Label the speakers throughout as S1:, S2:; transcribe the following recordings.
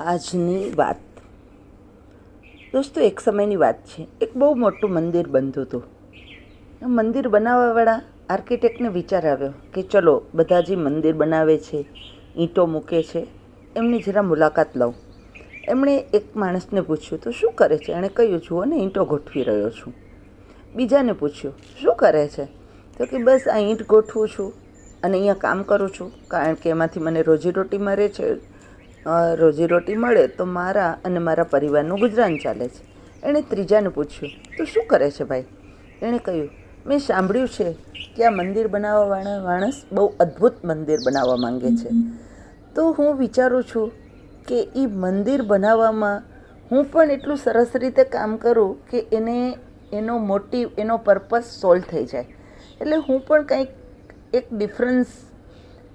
S1: આજની વાત. દોસ્તો, એક સમયની વાત છે. એક બહુ મોટું મંદિર બનતું હતું. મંદિર બનાવવાવાળા આર્કિટેક્ટને વિચાર આવ્યો કે ચલો, બધા જે મંદિર બનાવે છે, ઈંટો મૂકે છે, એમની જરા મુલાકાત લઉં. એમણે એક માણસને પૂછ્યું, તો શું કરે છે? એણે કહ્યું, જુઓ ને, ઈંટો ગોઠવી રહ્યો છું. બીજાને પૂછ્યું, શું કરે છે? તો કે, બસ, આ ઈંટ ગોઠવું છું અને અહીંયા કામ કરું છું, કારણ કે એમાંથી મને રોજીરોટી મળે છે રોજીરોટી મળે તો મારા અને મારા પરિવારનું ગુજરાન ચાલે છે. એણે ત્રીજાને પૂછ્યું, તો શું કરે છે ભાઈ? એણે કહ્યું, મેં સાંભળ્યું છે કે આ મંદિર બનાવવાવાળા માણસ બહુ અદ્ભુત મંદિર બનાવવા માંગે છે. તો હું વિચારું છું કે એ મંદિર બનાવવામાં હું પણ એટલું સરસ રીતે કામ કરું કે એને, એનો મોટિવ એનો પર્પસ સોલ્વ થઈ જાય. એટલે હું પણ કંઈક એક ડિફરન્સ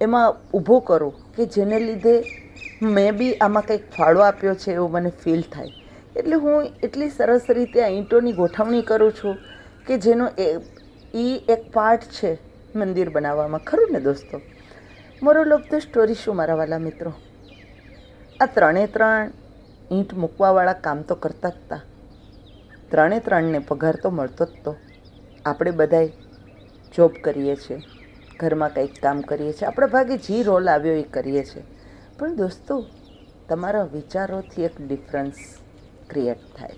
S1: એમાં ઊભો કરું કે જેને લીધે મેં બી આમાં કંઈક ફાળો આપ્યો છે એવું મને ફીલ થાય. એટલે હું એટલી સરસ રીતે આ ઈંટોની ગોઠવણી કરું છું કે જેનો એ એ એક પાર્ટ છે મંદિર બનાવવામાં. ખરું ને દોસ્તો? મોરલ ઓફ ધ સ્ટોરી શું મારા વાલા મિત્રો? આ ત્રણે ત્રણ ઈંટ મૂકવાવાળા કામ તો કરતા જ હતા ત્રણે ત્રણને પગાર તો મળતો જ તો. આપણે બધાય જોબ કરીએ છીએ. ઘરમાં કંઈક કામ કરીએ છીએ. આપણા ભાગે જે રોલ આવ્યો એ કરીએ છીએ. પણ દોસ્તો, તમારા વિચારોથી એક ડિફરન્સ ક્રિએટ થાય.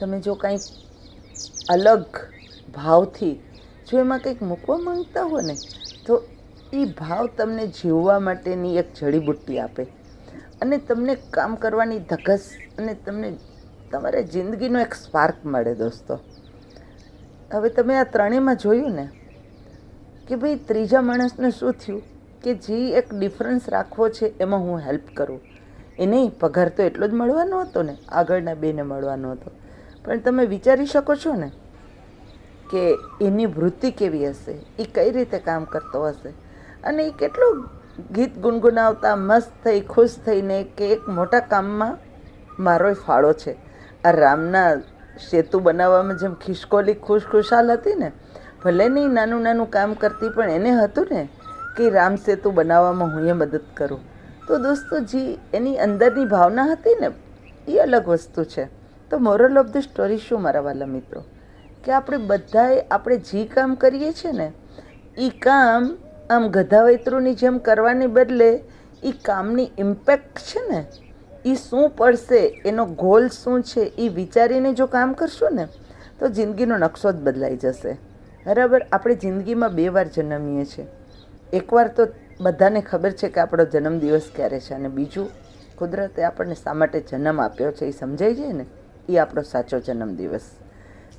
S1: તમે જો કંઈક અલગ ભાવથી, જો એમાં કંઈક મૂકવા માંગતા હો ને, તો એ ભાવ તમને જીવવા માટેની એક જડીબુટ્ટી આપે. અને તમને કામ કરવાની ધગસ અને તમને તમારે જિંદગીનો એક સ્પાર્ક મળે દોસ્તો. હવે તમે આ ત્રણેયમાં જોયું ને, કે ભાઈ ત્રીજા માણસને શું થયું? કે જે એક ડિફરન્સ રાખવો છે એમાં હું હેલ્પ કરું. એ નહીં, પગાર તો એટલો જ મળવાનો હતો ને, આગળના બેને મળવાનો હતો. પણ તમે વિચારી શકો છો ને કે એની વૃત્તિ કેવી હશે, એ કઈ રીતે કામ કરતો હશે? અને એ કેટલો ગીત ગુનગુનાવતા, મસ્ત થઈ, ખુશ થઈને કે એક મોટા કામમાં મારોય ફાળો છે. આ રામના સેતુ બનાવવામાં જેમ ખિસકોલી ખુશ ખુશાલ હતી ને, ભલે નહીં નાનું નાનું કામ કરતી પણ એને હતું ને કે રામ સેતુ બનાવવામાં હું એ મદદ કરું. તો દોસ્તો, જે, એની અંદરની ભાવના હતી ને, એ અલગ વસ્તુ છે. તો મોરલ ઓફ ધ સ્ટોરી શું, મારા વાલા મિત્રો? કે આપણે બધાએ આપણે જે કામ કરીએ છીએ ને એ કામ આમ ગધાવૈત્રુની જેમ કરવાને બદલે એ કામની ઇમ્પેક્ટ છે ને એ શું પડશે, એનો ગોલ શું છે એ વિચારીને જો કામ કરશો ને, તો જિંદગીનો નકશો જ બદલાઈ જશે. બરાબર? આપણે જિંદગીમાં બે વાર જન્મીએ છીએ. એકવાર તો બધાને ખબર છે કે આપણો જન્મદિવસ ક્યારે છે અને બીજું, કુદરતે આપણને શા માટે જન્મ આપ્યો છે એ સમજાઈ જાય ને, એ આપણો સાચો જન્મદિવસ.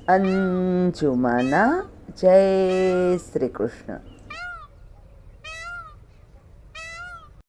S1: અંજુમાના જય શ્રી કૃષ્ણ.